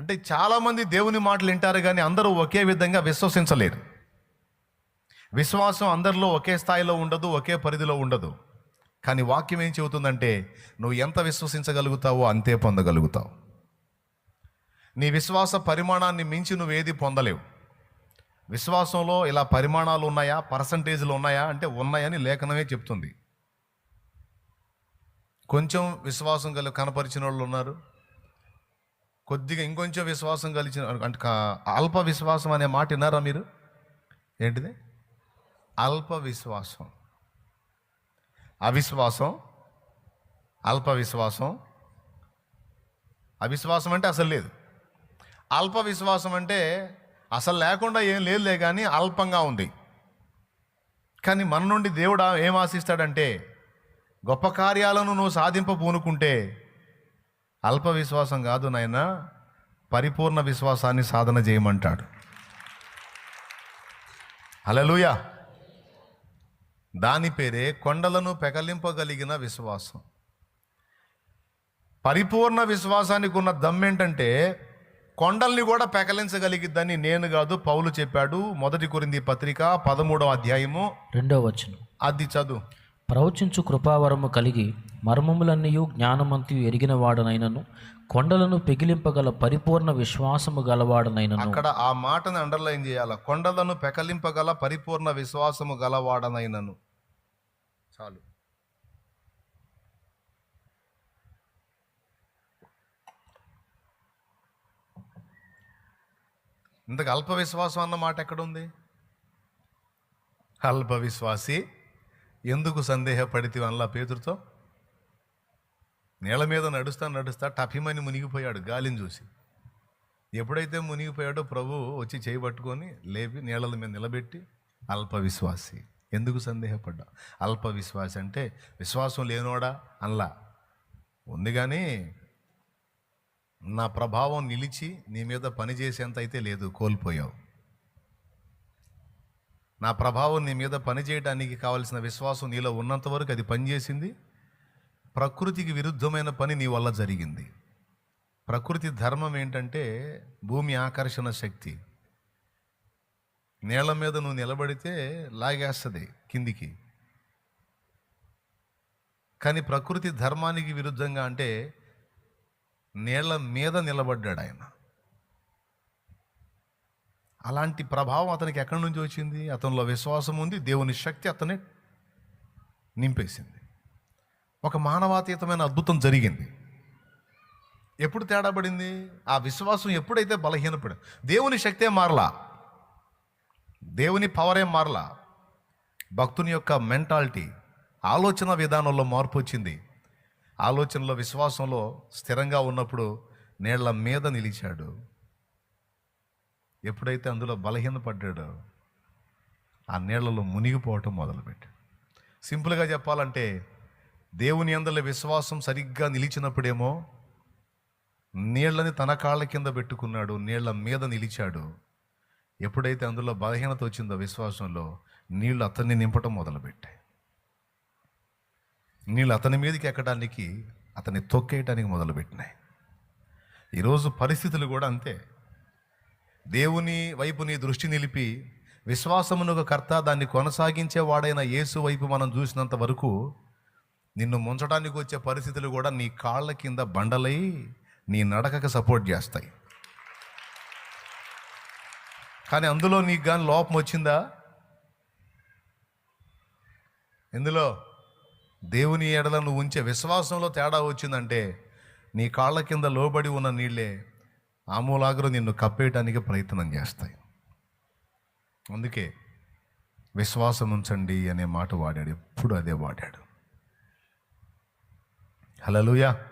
అంటే చాలామంది దేవుని మాటలు వింటారు కానీ అందరూ ఒకే విధంగా విశ్వసించలేరు. విశ్వాసం అందరిలో ఒకే స్థాయిలో ఉండదు ఒకే పరిధిలో ఉండదు. కానీ వాక్యం ఏం చెబుతుందంటే నువ్వు ఎంత విశ్వసించగలుగుతావో అంతే పొందగలుగుతావు. నీ విశ్వాస పరిమాణాన్ని మించి నువ్వు ఏది పొందలేవు. విశ్వాసంలో ఇలా పరిమాణాలు ఉన్నాయా పర్సంటేజ్లు ఉన్నాయా? అంటే ఉన్నాయని లేఖనమే చెప్తుంది. కొంచెం విశ్వాసం గల కనపరిచిన వాళ్ళు ఉన్నారు. కొద్దిగా ఇంకొంచెం విశ్వాసం కలిసిన అంటే అల్ప విశ్వాసం అనే మాట విన్నారా మీరు? ఏంటిది? అల్ప విశ్వాసం. అవిశ్వాసం అల్ప విశ్వాసం. అవిశ్వాసం అంటే అసలు లేదు. అల్ప విశ్వాసం అంటే అసలు లేకుండా ఏం లేదులే కానీ అల్పంగా ఉంది. కానీ మన నుండి దేవుడు ఏం ఆశిస్తాడంటే గొప్ప కార్యాలను నువ్వు సాధింప పూనుకుంటే అల్ప విశ్వాసం కాదు నాయన పరిపూర్ణ విశ్వాసాన్ని సాధన చేయమంటాడు. హల్లెలూయా. దాని పేరే కొండలను పెకలింపగలిగిన విశ్వాసం. పరిపూర్ణ విశ్వాసానికి ఉన్న దమ్మేంటంటే కొండల్ని కూడా పెకలించగలిగిద్దని నేను కాదు పౌలు చెప్పాడు. మొదటి కొరింది పత్రిక పదమూడవ అధ్యాయము రెండో వచనం. అది చదువు. ప్రవచించు కృపావరము కలిగి మర్మములన్నయూ జ్ఞానమంతియు ఎరిగిన వాడనైనను కొండలను పెగిలింపగల పరిపూర్ణ విశ్వాసము గలవాడనైనను. అక్కడ ఆ మాటను అండర్లైన్ చేయాల? కొండలను పెకలింపగల పరిపూర్ణ విశ్వాసము గలవాడనైనను. చాలు. ఇంతకు అల్ప విశ్వాసం అన్న మాట ఎక్కడుంది? అల్ప విశ్వాసి ఎందుకు సందేహపడితే అల్లా పేతురుతో? నేల మీద నడుస్తా నడుస్తా టఫిమని మునిగిపోయాడు గాలిని చూసి. ఎప్పుడైతే మునిగిపోయాడో ప్రభు వచ్చి చేయబట్టుకొని లేపి నీళ్ళల మీద నిలబెట్టి అల్ప విశ్వాసి. ఎందుకు సందేహపడ్డా? అల్పవిశ్వాసి అంటే విశ్వాసం లేనోడా అల్లా ఉంది కానీ నా ప్రభావం నిలిచి నీ మీద పనిచేసేంత అయితే లేదు కోల్పోయావు. నా ప్రభావం నీ మీద పనిచేయడానికి కావలసిన విశ్వాసం నీలో ఉన్నంత వరకు అది పనిచేసింది. ప్రకృతికి విరుద్ధమైన పని నీ వల్ల జరిగింది. ప్రకృతి ధర్మం ఏంటంటే భూమి ఆకర్షణ శక్తి. నేల మీద నువ్వు నిలబడితే లాగేస్తుంది కిందికి. కానీ ప్రకృతి ధర్మానికి విరుద్ధంగా అంటే నేల మీద నిలబడ్డాడు ఆయన. అలాంటి ప్రభావం అతనికి ఎక్కడి నుంచి వచ్చింది? అతనిలో విశ్వాసం ఉంది దేవుని శక్తి అతనే నింపేసింది. ఒక మానవాతీతమైన అద్భుతం జరిగింది. ఎప్పుడు తేడా పడింది? ఆ విశ్వాసం ఎప్పుడైతే బలహీనపడి దేవుని శక్తే మారలా? దేవుని పవరే మారలా? భక్తుని యొక్క మెంటాలిటీ ఆలోచన విధానంలో మార్పు వచ్చింది. ఆలోచనలో విశ్వాసంలో స్థిరంగా ఉన్నప్పుడు నీళ్ళ మీద నిలిచాడు. ఎప్పుడైతే అందులో బలహీనపడ్డాడో ఆ నీళ్ళలో మునిగిపోవటం మొదలుపెట్టాడు. సింపుల్గా చెప్పాలంటే దేవుని అందరి విశ్వాసం సరిగ్గా నిలిచినప్పుడేమో నీళ్ళని తన కాళ్ళ కింద పెట్టుకున్నాడు నీళ్ళ మీద నిలిచాడు. ఎప్పుడైతే అందులో బలహీనత వచ్చిందో విశ్వాసంలో నీళ్ళు అతన్ని నింపటం మొదలుపెట్టాయి. నీళ్ళు అతని మీదకి ఎక్కడానికి అతన్ని తొక్కేయటానికి మొదలుపెట్టినాయి. ఈరోజు పరిస్థితులు కూడా అంతే. దేవుని వైపు నీ దృష్టి నిలిపి విశ్వాసమునకు కర్త దాన్ని కొనసాగించేవాడైన యేసు వైపు మనం చూసినంత వరకు నిన్ను ముంచడానికి వచ్చే పరిస్థితులు కూడా నీ కాళ్ళ కింద బండలై నీ నడకకు సపోర్ట్ చేస్తాయి. కానీ అందులో నీకు కానీ లోపం వచ్చిందా? ఎందులో? దేవుని ఎడలను ఉంచే విశ్వాసంలో తేడా వచ్చిందంటే నీ కాళ్ళ కింద లోబడి ఉన్న నీళ్ళే ఆమూలాగ్రు నిన్ను కప్పేయటానికి ప్రయత్నం చేస్తాయి. అందుకే విశ్వాసం ఉంచండి అనే మాట వాడాడు. ఎప్పుడు అదే వాడాడు. హలోయా